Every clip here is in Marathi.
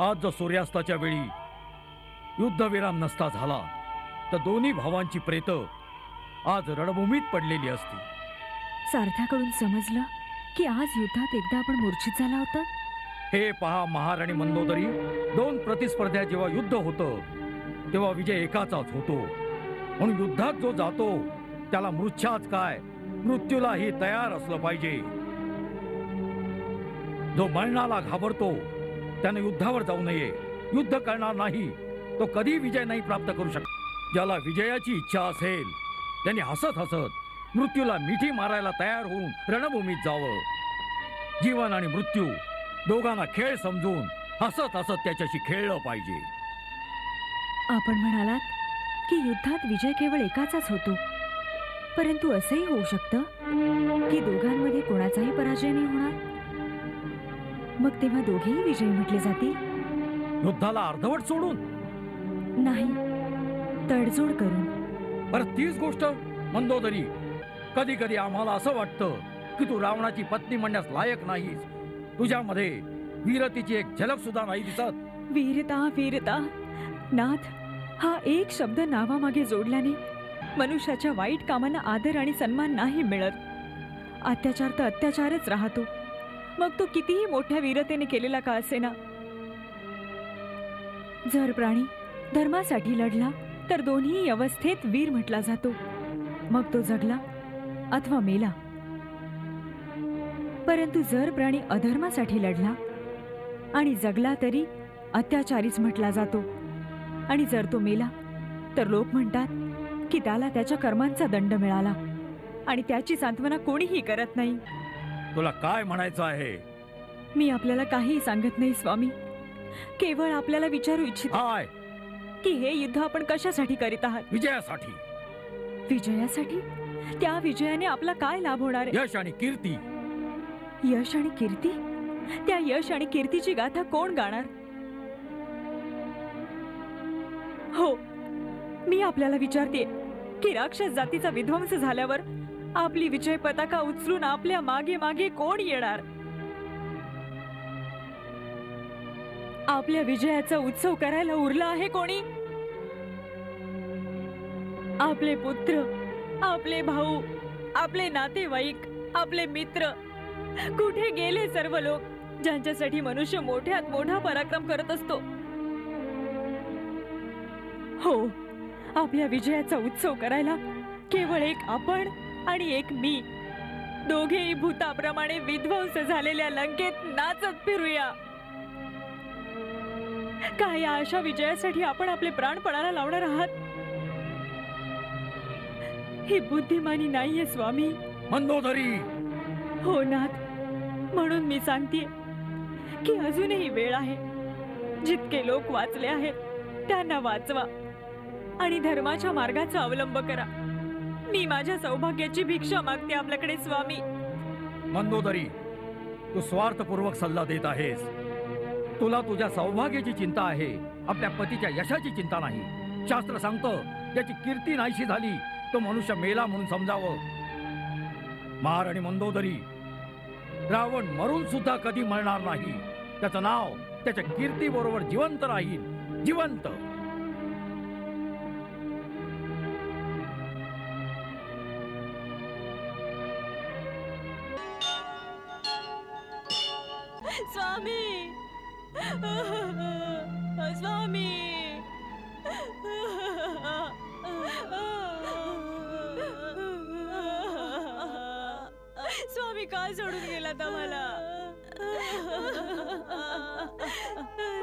आज जर सूर्यास्ताच्या वेळी युद्धविराम नसता झाला तर दोन्ही भावांची प्रेत आज रणभूमीत पडलेली असती. सारथ्याकडून समजलं की आज युद्धात एकदा आपण मूर्छित झाला होता? हे पहा महार आणि मंदोदरी. दोन प्रतिस्पर्ध्या जेव्हा युद्ध होतं तेव्हा विजय एकाचाच होतो. म्हणून युद्धात जो जातो त्याला मृच्छाच काय? मृत्यूलाही तयार असलं पाहिजे. जो मरणाला घाबरतो त्याने युद्धावर जाऊ नये. युद्ध करणार नाही. तो कधी विजय नाही प्राप्त करू शकत. ज्याला विजयाची इच्छा असेल त्यांनी हसत हसत मृत्यूला मिठी मारायला तयार होऊन रणभूमीत जावं. जीवन आणि मृत्यू दोघांना खेळ समजून हसत हसत त्याच्याशी खेळलं पाहिजे. आपण म्हणालात की युद्धात विजय केवळ एकाचाच होतो. परंतु असंही होऊ शकतं की दोघांमध्ये कोणाचाही पराजय नाही होणार? मग तेव्हा दोघेही विजयी म्हटले जातील. युद्धाला अर्धवट सोडून. नाही तडजोड करून. बरं तीच गोष्ट मंदोदरी. कधी कधी आम्हाला असं वाटतं की तू रावणाची पत्नी म्हणण्यास लायक नाहीस. तुझ्यामध्ये वीरतीची एक झलक सुद्धा नाही दिसत. वीरता वीरता. नाथ हा एक शब्द नावामागे जोडल्याने मनुष्याच्या वाईट कामांना आदर आणि सन्मान नाही मिळत. अत्याचार तर अत्याचारच राहतो. मग तो कितीही मोठ्या वीरतेने केलेला का असेना? जर प्राणी धर्मासाठी लढला तर दोन्ही अवस्थेत वीर म्हटला जातो. मग तो जगला अथवा मेला. परंतु जर प्राणी अधर्मासाठी लढला आणि जगला तरी अत्याचारीच म्हटला जातो. आणि जर तो मेला तर लोक म्हणतात की त्याला त्याच्या कर्मांचा दंड मिळाला आणि त्याची सांत्वना कोणीही करत नाही. तुला काय म्हणायचं आहे? मी आपल्याला काहीही सांगत नाही स्वामी. केवळ आपल्याला विचारू इच्छित. काय की हे युद्ध आपण कशासाठी करीत आहात? विजयासाठी. विजयासाठी? त्या विजयाने आपला काय लाभ होणार आहे? यश आणि कीर्ती. यश आणि कीर्ती? त्या यश आणि कीर्तीची गाथा कोण गाणार? हो मी आपल्याला विचारते की राक्षस जातीचा विध्वंस झाल्यावर आपली विजय पताका उचलून आपल्या मागे मागे कोण येणार? आपल्या विजयाचा उत्सव करायला उरला आहे कोणी? आपले पुत्र आपले भाऊ आपले नातेवाईक आपले मित्र कुठे गेले सर्व लोक ज्यांच्यासाठी मनुष्य मोठ्यात मोठा पराक्रम करत असतो? हो आपल्या विजयाचा उत्सव करायला केवळ एक आपण आणि एक मी. दोघेही भूताप्रमाणे विध्वंस झालेल्या लंकेत नाचत फिरूया. काय या अशा विजयासाठी आपण आपले प्राण पणाला लावणार आहात? ही बुद्धिमानी नाहीये स्वामी. मंदोदरी! हो नाथ. म्हणून मी सांगते की अजूनही वेळ आहे. जितके लोक वाचले आहेत त्यांना वाचवा आणि धर्माच्या मार्गाचा अवलंब करा. मी माझ्या सौभाग्याची भिक्षा मागते आपल्याकडे स्वामी. मंदोदरी तू स्वार्थपूर्वक सल्ला देत आहेस. तुला तुझ्या सौभाग्याची चिंता आहे. आपल्या पतीच्या यशाची चिंता नाही. शास्त्र सांगतं त्याची कीर्ती नाहीशी झाली तो मनुष्य मेला म्हणून समजावं. महाराणी आणि मंदोदरी रावण मरून सुद्धा कधी मरणार नाही. त्याचं नाव त्याच्या कीर्ती बरोबर जिवंत राहील. जिवंत! स्वामी. स्वामी का सोडून गेलात आम्हाला.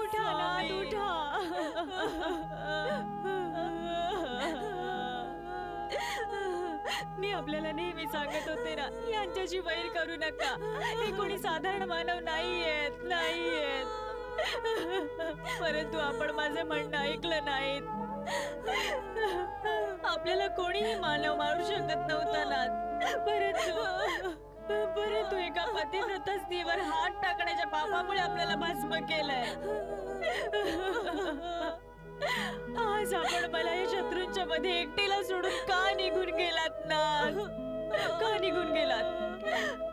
उठा नाथ उठा. मी आपल्याला नेहमी सांगत होते ना यांच्याशी वैर करू नका. हे कोणी साधारण मानव नाही आहेत नाही आहेत परंतु आपण माझं म्हणणं ऐकलं नाहीत. आपल्याला कोणीही मानव मारू शकत नव्हता ना परंतु परंतु एका पतिव्रता स्त्रीवर हात टाकण्याच्या पापामुळे आपल्याला भस्म केलंय. आज आपण मला या शत्रूंच्या मध्ये एकटीला सोडून का निघून गेलात ना का निघून गेलात?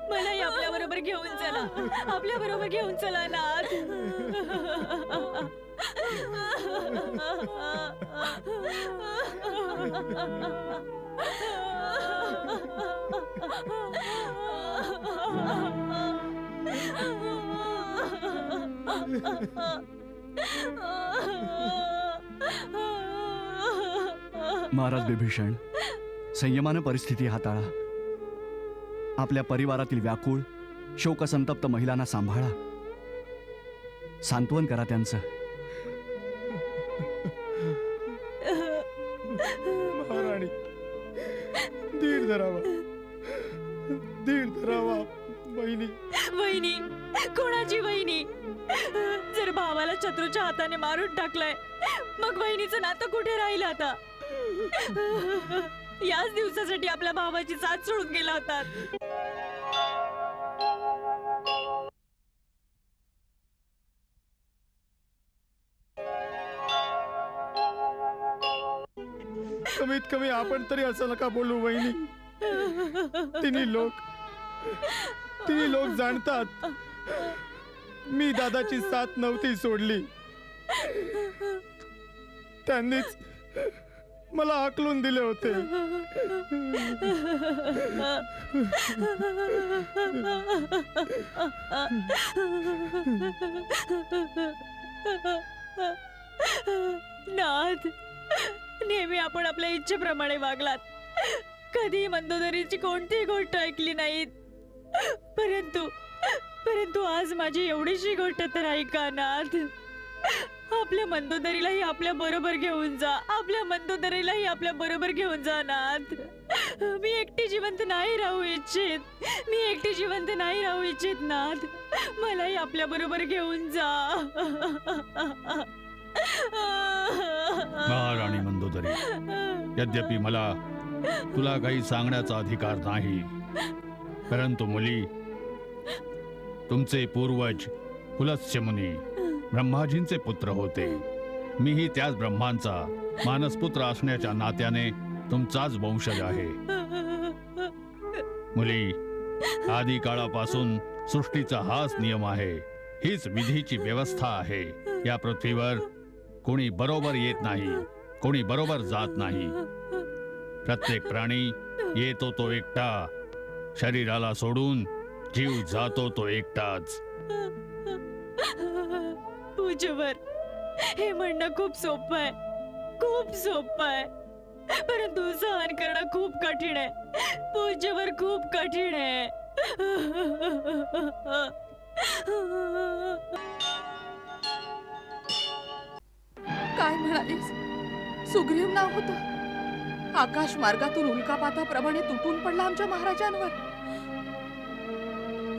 मलाही आपल्या बरोबर घेऊन चला. आपल्या बरोबर घेऊन चला नाथ महाराज बिभीषण संयमानं परिस्थिती हाताळा. आपल्या परिवारातील व्याकुळ शोकसंतप्त महिलांना सांभाळा. सांत्वन करा त्यांचं. महाराणी धीर धरावा. धीर धरावा बहिणी वहिनी कोणाची वहिनी? जर भावाला शत्रूच्या हाताने मारून टाकलंय मग वहिनीचं नातं कुठे राहिलं आता? याच दिवसासाठी आपल्या भावाची साथ सोडून गेला होता. कमीत कमी आपण तरी असं नका बोलू बहिणी तिन्ही लोक तिन्ही लोक जाणतात. मी दादाची साथ नव्हती सोडली. त्यांनीच मला आकलून दिले होते. नाथ नेहमी आपण आपल्या इच्छेप्रमाणे वागलात. कधी मंदोदरीची कोणतीही गोष्ट ऐकली नाहीत. परंतु परंतु आज माझी एवढीशी गोष्ट तर ऐका नाथ. आपल्या मंदोदरीलाही आपल्या बरोबर घेऊन जा. आपल्या मंदोदरीलाही आपल्या बरोबर घेऊन जा नाथ. मी एकटी जिवंत नाही राहू इच्छित. मी एकटी जिवंत नाही राहू इच्छित नाथ. मलाही आपल्या बरोबर घेऊन जा. महाराणी मंदोदरी. यद्यपि मला तुला काही सांगण्याचा अधिकार नाही परंतु मुली तुमचे पूर्वज पुलस्त्य मुनी ब्रह्माजींचे पुत्र होते. मीही त्याच ब्रह्मांचा मानसपुत्र असण्याच्या नात्याने तुमचाच वंशज आहे. मुली आदी काळापासून सृष्टीचा हाच नियम आहे. हीच विधीची व्यवस्था आहे. या पृथ्वीवर कोणी बरोबर येत नाही कोणी बरोबर जात नाही. प्रत्येक प्राणी येतो तो एकटा. शरीराला सोडून जीव जातो तो एकटाच. पूजेवर. हे म्हणणं खूप सोपं आहे. खूप सोपं आहे. परंतु सहन करणं खूप कठीण आहे. पूजेवर खूप कठीण आहे. काय म्हणालीस? सुग्रीव नाव होत. आकाश मार्गातून उल्कापाताप्रमाणे तुटून पडला आमच्या महाराजांवर.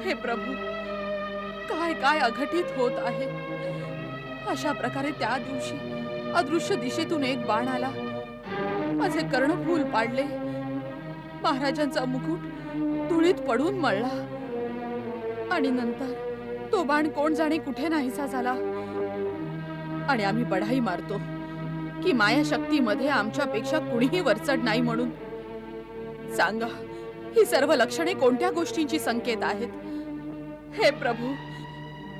हे प्रभू काय काय अघटित होत आहे? अशा प्रकारे त्या दिवशी अदृश्य दिशेतून एक बाण आला. माझे कर्णफूल पाडले. महाराजांचा मुकुट धुळीत पडून मळला. आणि नंतर तो बाण कोण जाणे कुठे नाहीसा झाला. आणि आम्ही बढाई मारतो की माया शक्तीमध्ये आमच्यापेक्षा कुणीही वरचढ नाही म्हणून. सांगा ही सर्व लक्षणे कोणत्या गोष्टींची संकेत आहेत? हे प्रभू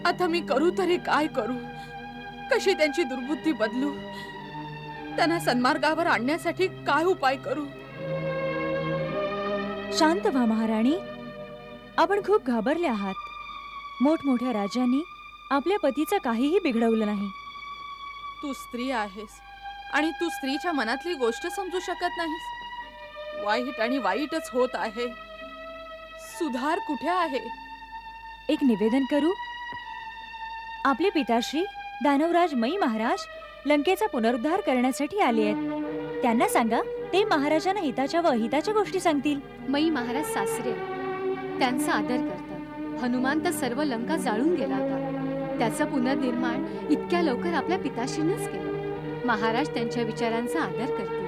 आता मी करू तरी काय करू? कशी त्यांची दुर्बुद्धी बदलू? त्यांना सन्मार्गावर आणण्यासाठी काय उपाय करू? शांत व्हा महाराणी. आपण खूप घाबरले आहात. मोठमोठ्या राजांनी आपल्या पतीचं काहीही बिघडवलं नाही. तू स्त्री आहेस आणि तू स्त्रीच्या मनातली गोष्ट समजू शकत नाहीस. वाईट आणि वाईटच होत आहे. सुधार कुठे आहे? एक निवेदन करू. आपले पिताश्री दानवराज मई महाराज लंकेचा पुनरुद्धार करण्यासाठी आले आहेत. त्यांना सांगा ते महाराजांना हिताच्या व अहिताच्या गोष्टी सांगतील. मई महाराज सासरे आहेत. त्यांचा आदर करतात. हनुमान तर सर्व लंका जाळून गेला होता. त्याचं पुनर्निर्माण इतक्या लवकर आपल्या पिताशीनच केलं. महाराज त्यांच्या विचारांचा आदर करतात.